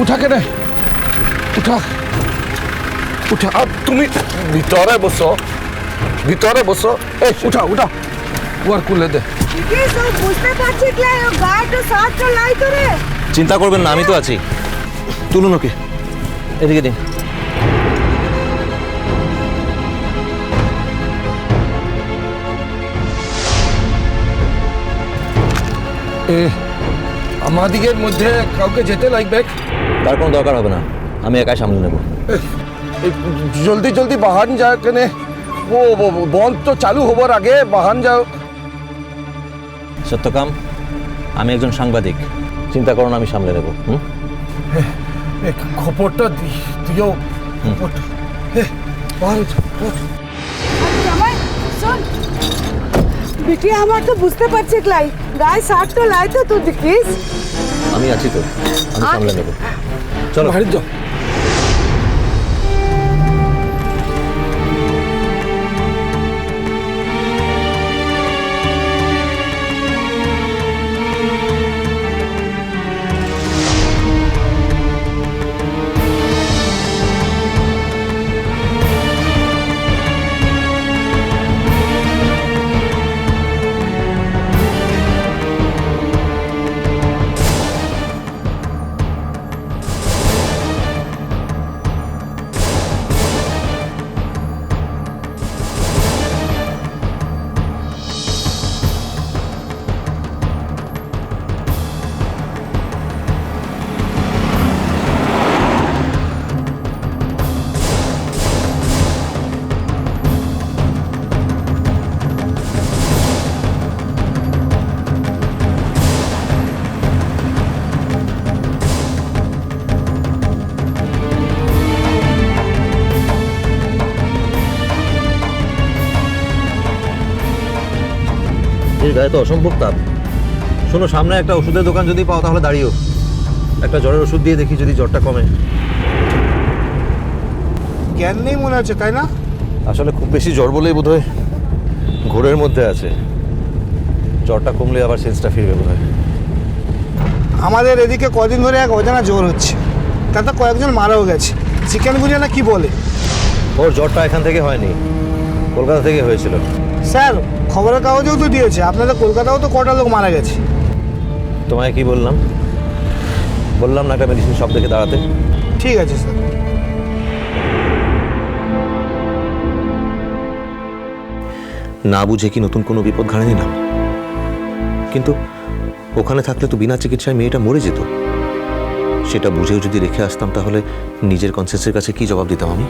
উঠা কেনে। উঠা। উঠা। আর তুমি ভিতরে বসো। ভিতরে বসো। এই উঠা উঠা। ওয়ার কুলে দে। চিন্তা করবেন না আমি তো আছি। তুলুন ওকে। এদিকে দিন। এ আমাদিগের মধ্যে কাউকে যেতে লাগবে? তার কোনো দরকার হবে না। আমি একাই সামলে নেব। জলদি জলদি বাহান যা কেনে। ও বন্ধ তো চালু হবার আগে বাহান যাও। সত্যকাম আমি একজন সাংবাদিক। চিন্তা করুন আমি সামলে নেব হুম? খবরটা দিও। খবরটা বিটি আমার তো বুঝতে পারছি লাই গায়ে সাথ তো লাই তো তুই দেখিস আমি আছি তো। আমি সামলে নেব। চলো। বাড়ি যাও। গায়ে তো অসম্ভব তাপ। শোনো সামনে একটা ওষুধের দোকান যদি পাও তাহলে দাঁড়িয়েও একটা জ্বরের ওষুধ দিয়ে দেখি যদি জ্বরটা কমে। জ্ঞান নেই মনে হচ্ছে তাই না? আসলে খুব বেশি জ্বর বলেই বোধ হয় ঘোরের মধ্যে আছে। জ্বরটা কমলে আবার সেন্সটা ফিরবে বোধ হয় আমাদের এদিকে কদিন ধরে এক অজানা জ্বর হচ্ছে। তাতে কয়েকজন মারাও গেছে। চিকেন গুনিয়া না কি বলে? ওর জ্বরটা এখান থেকে হয়নি কলকাতা থেকে হয়েছিল। স্যার খবরের কাগজেও তো দিয়েছে। আপনাদের কলকাতাও তো কটা লোক মারা গেছে। তোমায় কি বললাম? বললাম না একটা মেডিসিন সব দেখে দাঁড়াতে। ঠিক আছে স্যার। না বুঝে কি নতুন কোনো বিপদ ঘাড়ে নিলাম কিন্তু ওখানে থাকলে তো বিনা চিকিৎসায় মেয়েটা মরে যেত। সেটা বুঝেও যদি রেখে আসতাম তাহলে নিজের কনসিয়াসের কাছে কি জবাব দিতাম আমি?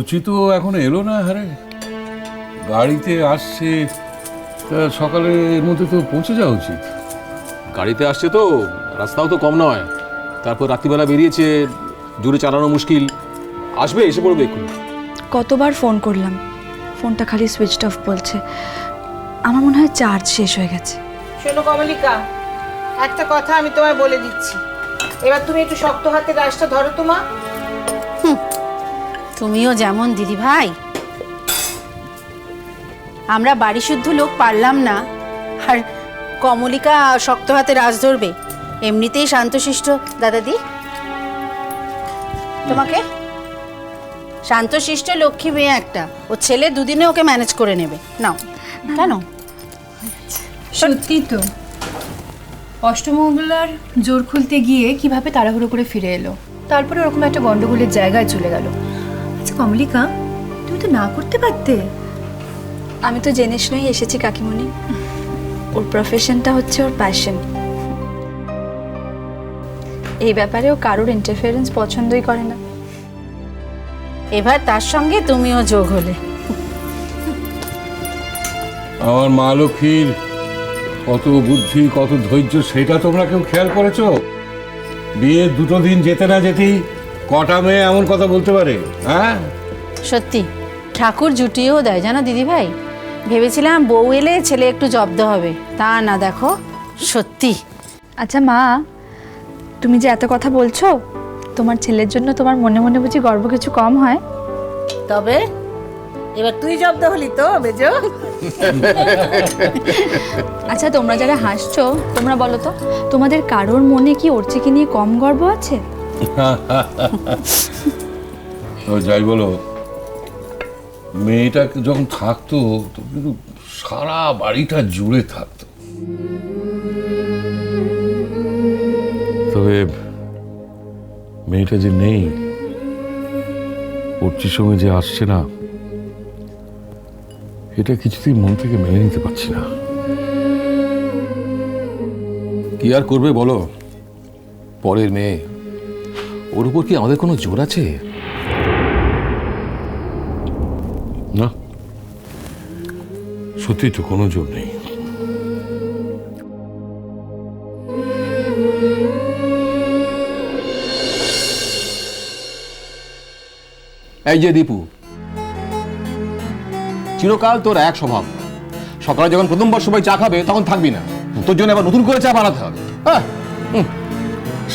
অর্চিত এখনও এলো না হারে গাড়িতে আসছে তা সকালে এর মধ্যে তো পৌঁছে যাওয়া উচিত। গাড়িতে আসছে তো রাস্তাও তো কম নয়। তারপর রাত্রিবেলা বেরিয়েছে জোরে চালানো মুশকিল। আসবে এসে পড়বে এক্ষুনি। কতবার ফোন করলাম। ফোনটা খালি সুইচড অফ বলছে। আমার মনে হয় চার্জ শেষ হয়ে গেছে। শোনো কমলিকা একটা কথা আমি তোমায় বলে দিচ্ছি। এবার তুমি একটু শক্ত হাতে গাছটা ধরো তো মা। তুমিও যেমন দিদি ভাই আমরা বাড়ি শুদ্ধ লোক পারলাম না। আর কমলিকা শক্ত হাতে রাজ ধরবে। এমনিতেই শান্তশিষ্ট। দাদাদি? তোমাকে? শান্তশিষ্ট লক্ষ্মী মেয়ে একটা। ও ছেলে দুদিনে ওকে ম্যানেজ করে নেবে। নাও। কেন? সত্যি তো। অষ্টমঙ্গলার জোর খুলতে গিয়ে কীভাবে তাড়াহুড়ো করে ফিরে এলো। তারপরে ওরকম একটা গন্ডগোলের জায়গায় চলে গেল। আচ্ছা কমলিকা তুমি তো না করতে পারতে। আমি তো জেনে শুনেই এসেছি কাকিমণি। ওর প্রফেশনটা হচ্ছে ওর প্যাশন এই ব্যাপারে ও কারোর ইন্টারফারেন্স পছন্দই করে না। এবার তার সঙ্গে তুমিও যোগ হলে। আমার মা লক্ষ্মীর কত বুদ্ধি কত ধৈর্য সেটা তোমরা কেউ খেয়াল করেছ? বিয়ে দুটো দিন যেতে না যেতেই কটা মেয়ে এমন কথা বলতে পারে? হ্যাঁ? সত্যি ঠাকুর জুটিয়েও দেয় জানো দিদি ভাই ভেবেছিলাম বউ এলে ছেলে একটু জব্দ হবে। তা না দেখো সত্যি। আচ্ছা মা তুমি যে এত কথা বলছো তোমার ছেলের জন্য তোমার মনে মনে বুঝি গর্ব কিছু কম হয়? তবে এবার তুই জব্দ হলি তো বেজো আচ্ছা তোমরা যারা হাসছো তোমরা বলো তো তোমাদের কারোর মনে কি ওরচেকে নিয়ে কম গর্ব আছে? তো যাই বলো। মেয়েটা যখন থাকতো তো কিন্তু সারা বাড়িটা জুড়ে থাকতো। তবে মেয়েটা যে নেই পড়ছির সঙ্গে যে আসছে না, এটা কিছুতেই মন থেকে মেনে নিতে পারছি না। কি আর করবে বলো? পরের মেয়ে ওর উপর কি আমাদের কোনো জোর আছে? না। সত্যি তো কোনো জোর নেই। এই যে দীপু চিরকাল তোর এক স্বভাব। সকালে যখন প্রথমবার সবাই চা খাবে তখন থাকবি না। তোর জন্য আবার নতুন করে চা বানাতে হবে। হ্যাঁ?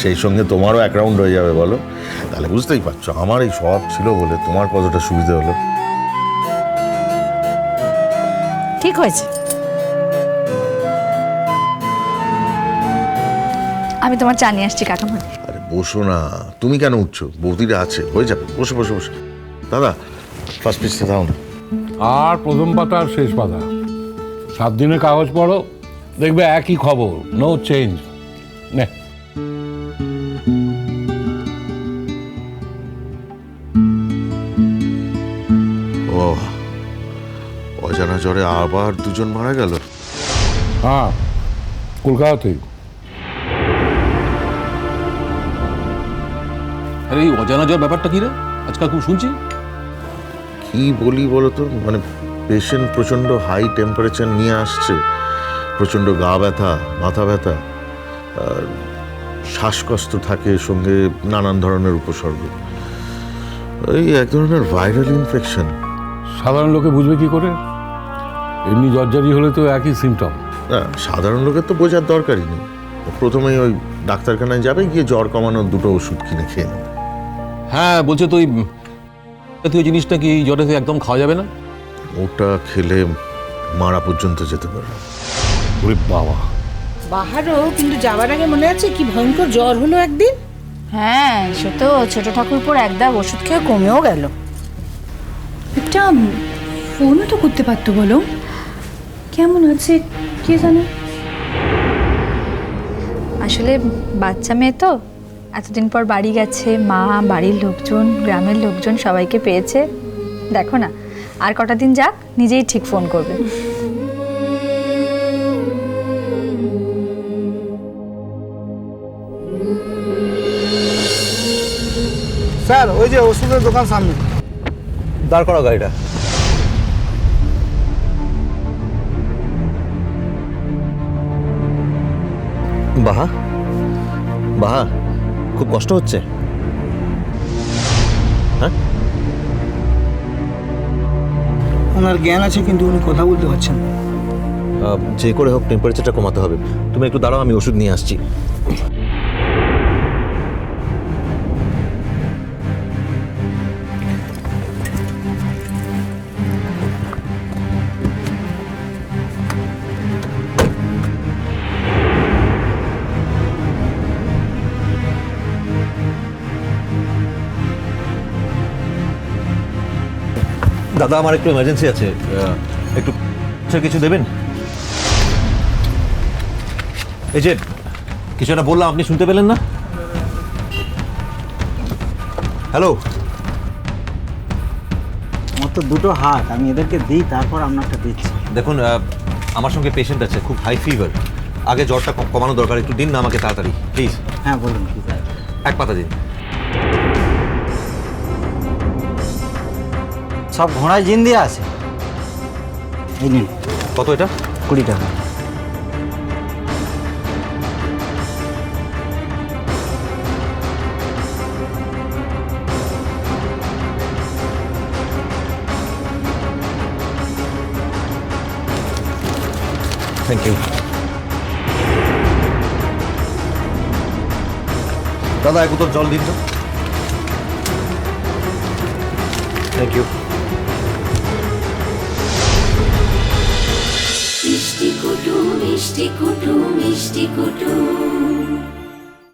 সেই সঙ্গে তোমারও এক রাউন্ড হয়ে যাবে বলো। তাহলে বুঝতেই পারছ আমার এই স্বভাব ছিল বলে তোমার কতটা সুবিধে হলো। ঠিক হয়েছে। আমি তোমার চা নিয়ে আসছি কাকামণি। আরে বসো না তুমি কেন উঠছো? বৌদিরা আছে হয়ে যাবে বসে বসে বসে। দাদা ফার্স্ট পিসটা দাও না। আর প্রথম পাতা আর শেষ পাতা। সাত দিনের কাগজ পড়ো দেখবে একই খবর নো চেঞ্জ নে। অজানা জ্বরে আবার দুজন মারা গেল। হ্যাঁ কলকাতাতেই। আরে এই অজানা জ্বর ব্যাপারটা কি রে? আজকাল খুব শুনছি। কি বলি বলো তো মানে পেশেন্ট প্রচণ্ড হাই টেম্পারেচার নিয়ে আসছে। প্রচণ্ড গা ব্যথা মাথা ব্যথা আর শ্বাসকষ্ট থাকে সঙ্গে নানান ধরনের উপসর্গ। এই এক ধরনের ভাইরাল ইনফেকশন সাধারণ লোকে বুঝবে কি করে? এমনি জ্বরজারি হলে তো একই সিমটম না সাধারণ লোকের তো বোঝার দরকারই নেই। প্রথমেই ওই ডাক্তারখানায় যাবে গিয়ে জ্বর কমানোর দুটো ওষুধ কিনে খেয়ে নেবে। হ্যাঁ বলছে তো ওই জাতীয় জিনিসটা কি জ্বরে একদম খাওয়া যাবে না? ওটা খেলে মারা পর্যন্ত যেতে পারে। ওরে বাবা। বাহারও কিন্তু যাবার আগে মনে আছে কি ভয়ঙ্কর জ্বর হলো একদিন? হ্যাঁ সে তো ছোট ঠাকুরপুর এক দাগ ওষুধ খেয়ে কমেও গেল। একটা ফোনও তো করতে পারতো বলো। কেমন আছে কে জানে? আসলে বাচ্চা মেয়ে তো এতদিন পর বাড়ি গেছে মা বাড়ির লোকজন গ্রামের লোকজন সবাইকে পেয়েছে। দেখো না আর কটা দিন যাক নিজেই ঠিক ফোন করবে। স্যার ওই যে ওষুধের দোকান সামনে। দাঁড় করা গাড়িটা। বাহা? বাহা খুব কষ্ট হচ্ছে। হ্যাঁ? ওনার জ্ঞান আছে কিন্তু উনি কথা বলতে পারছেন যে করে হোক টেম্পারেচারটা কমাতে হবে। তুমি একটু দাঁড়াও আমি ওষুধ নিয়ে আসছি। দাদা আমার একটু এমার্জেন্সি আছে। একটু কিছু দেবেন? এই যে কিছু একটা বললাম আপনি শুনতে পেলেন না? হ্যালো আমার তো দুটো হাত আমি এদেরকে দিই তারপর আপনারটা দিচ্ছি। দেখুন আমার সঙ্গে পেশেন্ট আছে খুব হাই ফিভার আগে জ্বরটা কম- কমানো দরকার একটু দিন না আমাকে তাড়াতাড়ি প্লিজ হ্যাঁ বলুন এক পাতা দিন। সব ঘোড়ায় জিন দিয়ে আছে। এই নিন। কত এটা? কুড়ি টাকা। থ্যাংক ইউ দাদা এক বোতল জল দিন তো। থ্যাংক ইউ মিষ্টি কুটু মিষ্টি কুটু মিষ্টি কুটু।